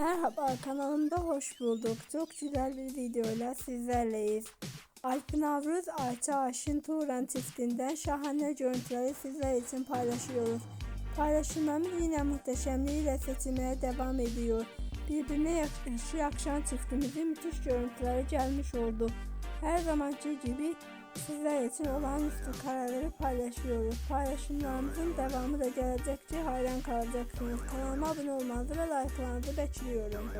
Merhaba kanalımda hoş bulduk. Çok güzel bir videoyla sizlerleyiz. Alp Navruz Ayça Aşın Turan çiftinden şahane görüntüleri sizler için paylaşıyoruz. Paylaşımlarımız yine muhteşemliğiyle seçilmeye devam ediyor. Birbirine yakışan çiftimizin müthiş görüntüleri gelmiş oldu. Her zamanki gibi sizler için olağanüstü kararları paylaşıyoruz. Paylaşımlarımızın devamı da gelecekçe hayran kalacaksınız. Kanalıma abone olmanızı ve like'larınızı bekliyorum.